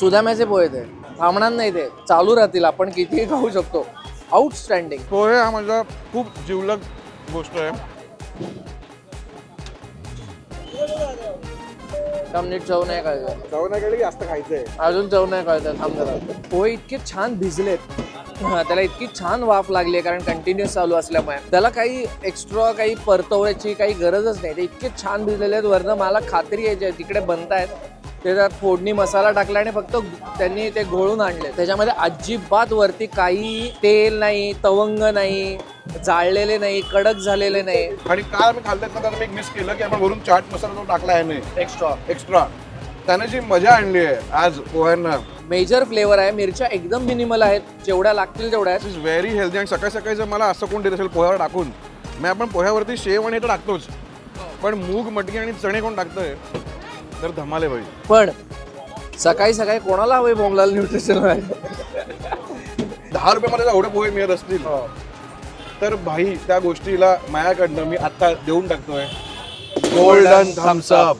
सुदाम्याचे पोहे ते. थांबणार नाही ते. चालू राहतील. आपण कितीही खाऊ शकतो. आउटस्टँडिंग पोहे हा माझा खूप जिवलग गोष्ट आहे. थांब नीट चव नाही कळतं. चव नाही कळली जास्त खायचंय. अजून चव नाही कळतं. थांब जरा. पोहे इतके छान भिजलेत. हा, त्याला इतकी छान वाफ लागली आहे कारण कंटिन्युअस चालू असल्यामुळे. त्याला काही एक्स्ट्रा काही परतवण्याची काही गरजच नाही. ते इतके छान भिजलेले आहेत. वरनं मला खात्री आहे जे तिकडे बनतायत. ते त्यात फोडणी मसाला टाकला आणि फक्त त्यांनी ते घोळून आणले. त्याच्यामध्ये अजिबात वरती काही तेल नाही तवंग नाही जाळलेले नाही कडक झालेले नाही. आणि काल आम्ही खाल्ल्यात मी एक मिस केलं की आपण वरून चाट मसाला जो टाकला आहे नाही एक्स्ट्रा एक्स्ट्रा त्याने जी मजा आणली आहे आज पोह्यांना. मेजर फ्लेवर आहे मिरच्या एकदम मिनिमल आहेत जेवढ्या लागतील तेवढ्या इज व्हेरी हेल्दी आणि सकाळी सकाळी जर मला असं कोण देत असेल पोह्यावर टाकून मग आपण पोह्यावरती शेव आणि हे तर टाकतोच. पण मूग मटकी आणि चणे कोण टाकतोय? तर धमाले भाई पण सकाळी सकाळी कोणाला हवे मोगलाल न्यूट्रिशन दहा रुपयामध्ये जर एवढे पोहे मिळत असतील. तर भाई त्या गोष्टीला माझ्याकडनं मी आता देऊन टाकतोय. Golden Thums up